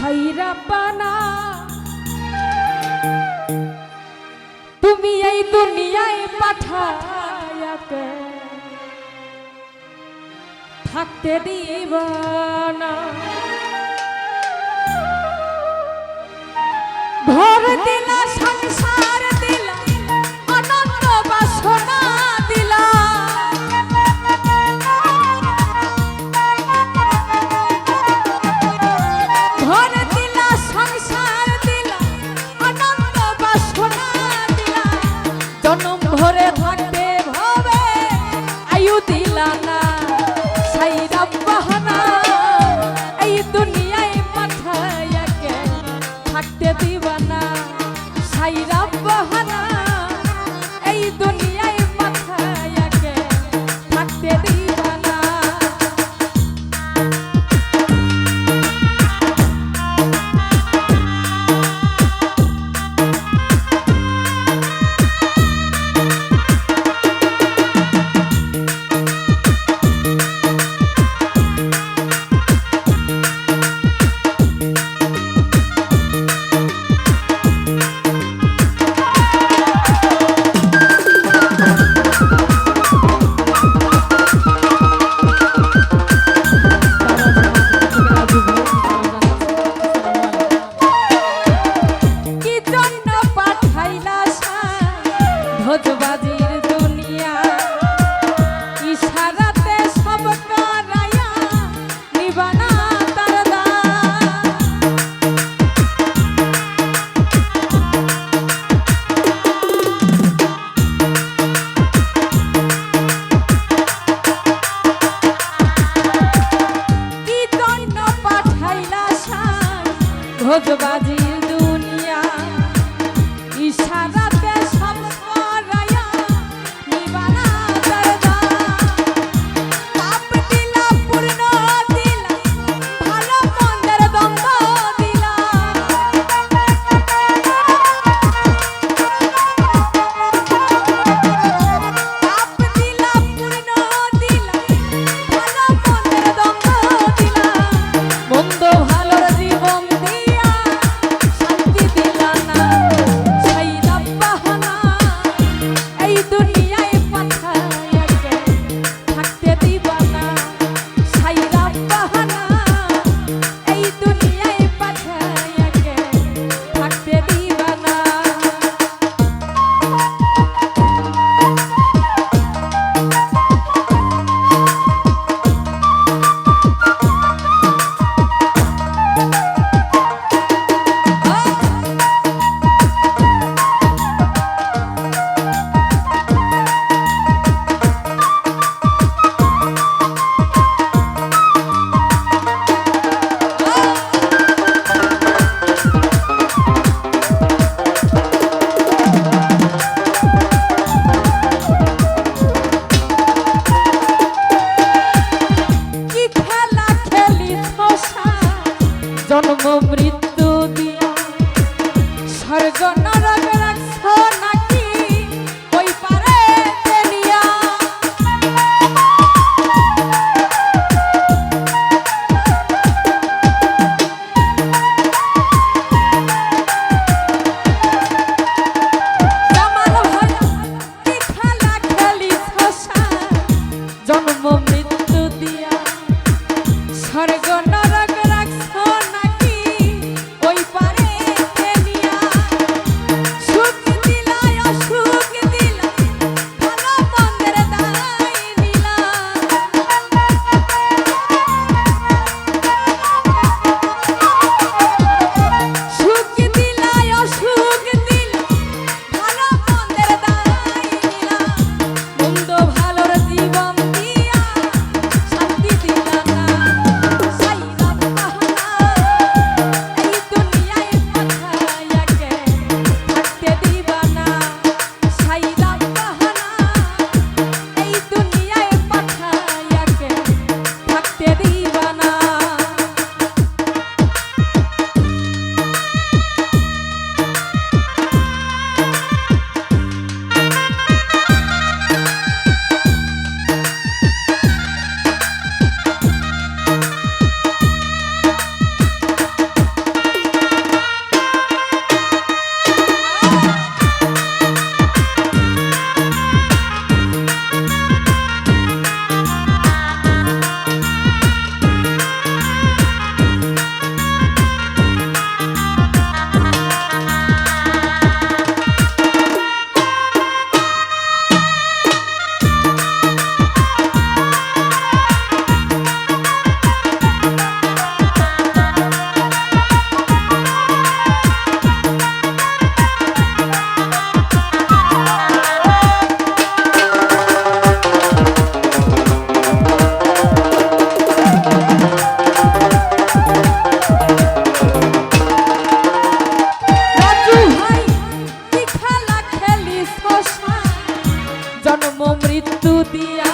ছাইরা পানা। তুমি এই দুনিয়ায় পাঠায়াকে থাকতে দিবা না। ভর দিল ধোজবাজি দুনিয়া ইশারা দেখার জন্য রাখবে দুদিয়া